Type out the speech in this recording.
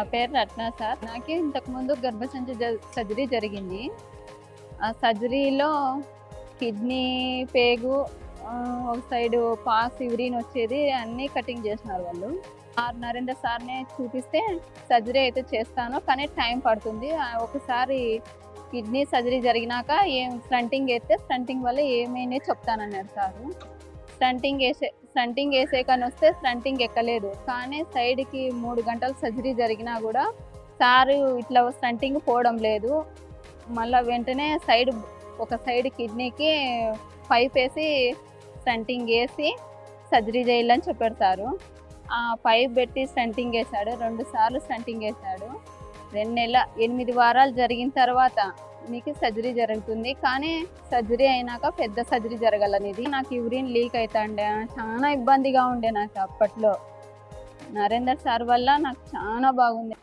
నా పేరు రత్న సార్. నాకు ఇంతకుముందు గర్భసంచి సర్జరీ జరిగింది. ఆ సర్జరీలో కిడ్నీ పేగు ఒక సైడ్ పాస్ యూరిన్ వచ్చేది అన్నీ కటింగ్ చేసినారు వాళ్ళు. ఆర్ నరేంద్ర సార్నే చూపిస్తే సర్జరీ అయితే చేస్తాను కానీ టైం పడుతుంది. ఒకసారి కిడ్నీ సర్జరీ జరిగినాక ఏం స్టంటింగ్ అయితే స్టంటింగ్ వల్ల ఏమైనా చెప్తానన్నారు సారు. స్టంటింగ్ వేసే స్టంటింగ్ వేసే కానీ వస్తే స్టంటింగ్ ఎక్కలేదు. కానీ సైడ్కి మూడు గంటలు సర్జరీ జరిగినా కూడా సారు ఇట్లా స్టంటింగ్ పోవడం లేదు. మళ్ళీ వెంటనే సైడ్ ఒక సైడ్ కిడ్నీకి పైప్ వేసి స్టంటింగ్ వేసి సర్జరీ చేయాలని చెప్పారు సారు. ఆ పైప్ పెట్టి స్టంటింగ్ వేశాడు రెండు సార్లు స్టంటింగ్ వేశాడు రెండు నెలల ఎనిమిది వారాలు జరిగిన తర్వాత మీకు సర్జరీ జరుగుతుంది. కానీ సర్జరీ అయినాక పెద్ద సర్జరీ జరగాలనేది నాకు యూరిన్ లీక్ అవుతాండే చాలా ఇబ్బందిగా ఉండే నాకు అప్పట్లో. నరేందర్ సార్ వల్ల నాకు చాలా బాగుంది.